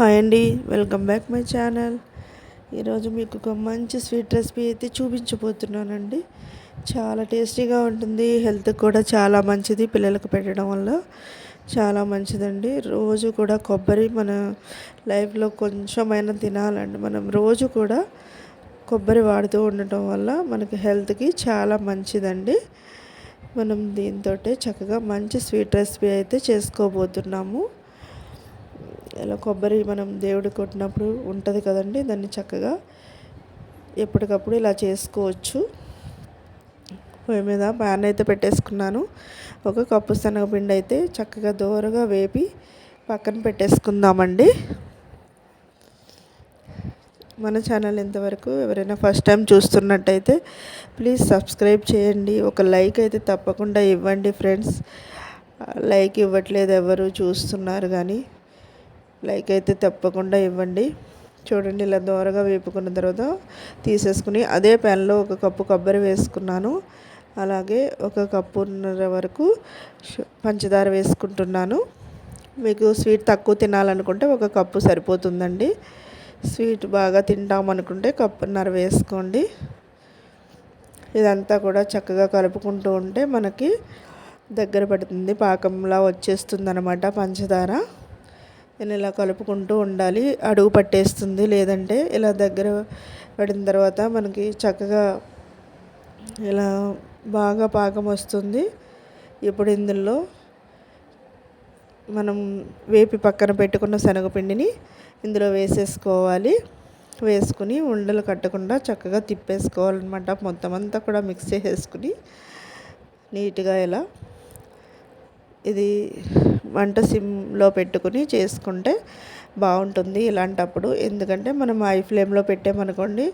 Hi అండి welcome back my channel. ఈరోజు మీకు ఒక మంచి స్వీట్ రెసిపీ అయితే చూపించబోతున్నానండి. చాలా టేస్టీగా ఉంటుంది హెల్త్ కూడా చాలా మంచిది పిల్లలకు పెట్టడం వల్ల. చాలా మంచిదండి. రోజు కూడా కొబ్బరి మన లైఫ్లో కొంచెమైనా తినాలండి. మనం రోజు కూడా కొబ్బరి వాడుతూ ఉండటం వల్ల మనకి హెల్త్కి చాలా మంచిదండి. మనం దీంతో చక్కగా మంచి స్వీట్ రెసిపీ అయితే చేసుకోబోతున్నాము. ఇలా కొబ్బరి మనం దేవుడికి కొట్టినప్పుడు ఉంటుంది కదండి దాన్ని చక్కగా ఎప్పటికప్పుడు ఇలా చేసుకోవచ్చు. పొయ్యి మీద ప్యాన్ అయితే పెట్టేసుకున్నాను. ఒక కప్పు శనగపిండి అయితే చక్కగా దోరగా వేపి పక్కన పెట్టేసుకుందామండి. మన ఛానల్ ఇంతవరకు ఎవరైనా ఫస్ట్ టైం చూస్తున్నట్టయితే ప్లీజ్ సబ్స్క్రైబ్ చేయండి. ఒక లైక్ అయితే తప్పకుండా ఇవ్వండి ఫ్రెండ్స్. లైక్ ఇవ్వట్లేదు ఎవరు చూస్తున్నారు కానీ. లైక్ అయితే తప్పకుండా ఇవ్వండి. చూడండి ఇలా దోరగా వేపుకున్న తర్వాత తీసేసుకుని అదే ప్యాన్లో ఒక కప్పు కొబ్బరి వేసుకున్నాను. అలాగే ఒక కప్పున్నర వరకు పంచదార వేసుకుంటున్నాను. మీకు స్వీట్ తక్కువ తినాలనుకుంటే ఒక కప్పు సరిపోతుందండి. స్వీట్ బాగా తింటామనుకుంటే కప్పున్నర వేసుకోండి. ఇదంతా కూడా చక్కగా కలుపుకుంటూ ఉంటే మనకి దగ్గర పడుతుంది పాకంలా వచ్చేస్తుంది అనమాట పంచదార. నేను ఇలా కలుపుకుంటూ ఉండాలి. అడుగు పట్టేస్తుంది. లేదంటే ఇలా దగ్గర పడిన తర్వాత మనకి చక్కగా ఇలా బాగా పాకం వస్తుంది. ఇప్పుడు ఇందులో మనం వేపి పక్కన పెట్టుకున్న శనగపిండిని ఇందులో వేసేసుకోవాలి. వేసుకుని ఉండలు కట్టకుండా చక్కగా తిప్పేసుకోవాలన్నమాట. మొత్తం అంతా కూడా మిక్స్ చేసేసుకుని నీట్గా ఇలా ఇది వంట సిమ్లో పెట్టుకుని చేసుకుంటే బాగుంటుంది ఇలాంటప్పుడు. ఎందుకంటే మనం హై ఫ్లేమ్లో పెట్టామనుకోండి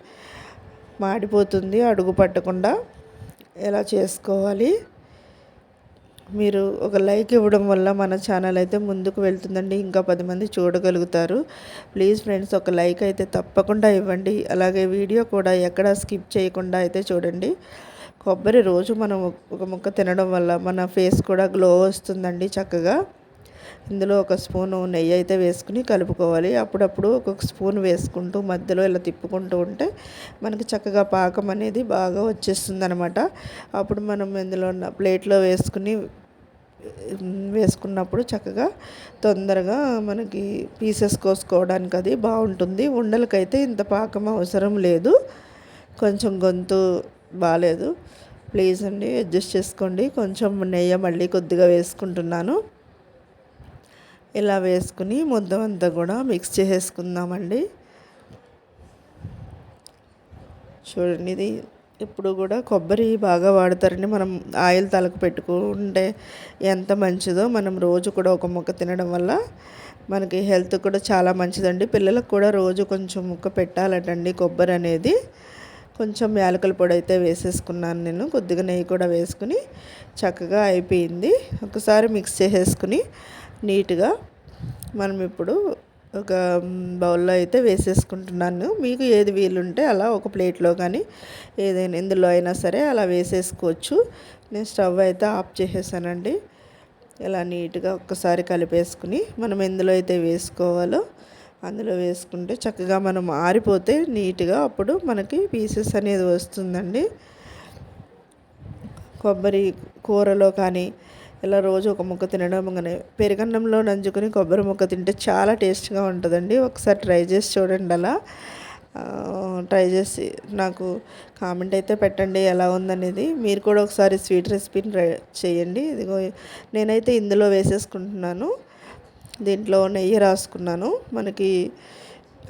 మాడిపోతుంది అడుగు పట్టకుండా ఎలా చేసుకోవాలి. మీరు ఒక లైక్ ఇవ్వడం వల్ల మన ఛానల్ అయితే ముందుకు వెళ్తుందండి ఇంకా పది మంది చూడగలుగుతారు. ప్లీజ్ ఫ్రెండ్స్ ఒక లైక్ అయితే తప్పకుండా ఇవ్వండి. అలాగే వీడియో కూడా ఎక్కడ స్కిప్ చేయకుండా అయితే చూడండి. కొబ్బరి రోజు మనం ఒక ముక్క తినడం వల్ల మన ఫేస్ కూడా గ్లో వస్తుందండి చక్కగా. ఇందులో ఒక స్పూను నెయ్యి అయితే వేసుకుని కలుపుకోవాలి. అప్పుడప్పుడు ఒక్కొక్క స్పూన్ వేసుకుంటూ మధ్యలో ఇలా తిప్పుకుంటూ ఉంటే మనకి చక్కగా పాకం అనేది బాగా వచ్చేస్తుంది అనమాట అప్పుడు మనం ఇందులో ఉన్న ప్లేట్లో వేసుకుని వేసుకున్నప్పుడు చక్కగా తొందరగా మనకి పీసెస్ కోసుకోవడానికి అది బాగుంటుంది. ఉండలకైతే ఇంత పాకం అవసరం లేదు. కొంచెం గొంతు బాగాలేదు ప్లీజ్ అండి అడ్జస్ట్ చేసుకోండి. కొంచెం నెయ్యి మళ్ళీ కొద్దిగా వేసుకుంటున్నాను. ఇలా వేసుకుని ముద్ద అంతా కూడా మిక్స్ చేసేసుకుందామండి. చూడండి ఇది ఇప్పుడు కూడా కొబ్బరి బాగా వాడతారండి. మనం ఆయిల్ తలకు పెట్టుకుంటే ఎంత మంచిదో మనం రోజు కూడా ఒక ముక్క తినడం వల్ల మనకి హెల్త్ కూడా చాలా మంచిదండి. పిల్లలకు కూడా రోజు కొంచెం ముక్క పెట్టాలటండి కొబ్బరి అనేది. కొంచెం యాలకల పొడి అయితే వేసేసుకున్నాను నేను. కొద్దిగా నెయ్యి కూడా వేసుకుని చక్కగా అయిపోయింది. ఒకసారి మిక్స్ చేసేసుకుని నీట్గా మనం ఇప్పుడు ఒక బౌల్లో అయితే వేసేసుకుంటున్నాను. మీకు ఏది వీలుంటే అలా ఒక ప్లేట్లో కానీ ఏదైనా ఇందులో అయినా సరే అలా వేసేసుకోవచ్చు. నేను స్టవ్ అయితే ఆఫ్ చేసేసానండి. ఇలా నీట్గా ఒక్కసారి కలిపేసుకుని మనం ఎందులో అయితే వేసుకోవాలో అందులో వేసుకుంటే చక్కగా మనం ఆరిపోతే నీట్గా అప్పుడు మనకి పీసెస్ అనేది వస్తుందండి. కొబ్బరి కూరలో కానీ ఇలా రోజు ఒక ముక్క తినడం కానీ పెరుగన్నంలో నంచుకొని కొబ్బరి ముక్క తింటే చాలా టేస్ట్గా ఉంటుందండి. ఒకసారి ట్రై చేసి చూడండి అలా. ట్రై చేసి నాకు కామెంట్ అయితే పెట్టండి ఎలా ఉందనేది. మీరు కూడా ఒకసారి స్వీట్ రెసిపీని ట్రై చేయండి. ఇదిగో నేనైతే ఇందులో వేసేసుకుంటున్నాను. దీంట్లో నెయ్యి రాసుకున్నాను. మనకి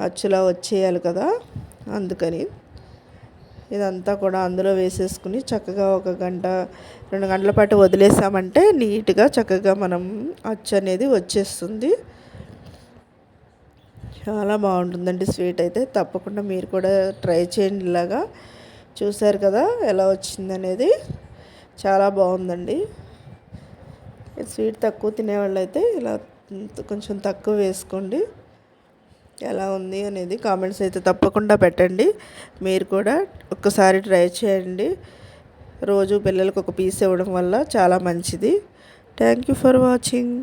అచ్చులా వచ్చేయాలి కదా అందుకని. ఇదంతా కూడా అందులో వేసేసుకుని చక్కగా ఒక గంట రెండు గంటల పాటు వదిలేసామంటే నీట్గా చక్కగా మనం అచ్చు అనేది వచ్చేస్తుంది. చాలా బాగుంటుందండి స్వీట్ అయితే. తప్పకుండా మీరు కూడా ట్రై చేయండి ఇలాగా. చూసారు కదా ఎలా వచ్చిందనేది చాలా బాగుందండి. స్వీట్ తక్కువ తినేవాళ్ళు అయితే ఇలా కొంచెం తక్కువ వేసుకోండి. ఎలా ఉంది అనేది కామెంట్స్ అయితే తప్పకుండా పెట్టండి. మీరు కూడా ఒక్కసారి ట్రై చేయండి. రోజు పిల్లలకు ఒక పీస్ ఇవ్వడం వల్ల చాలా మంచిది. Thank you for watching.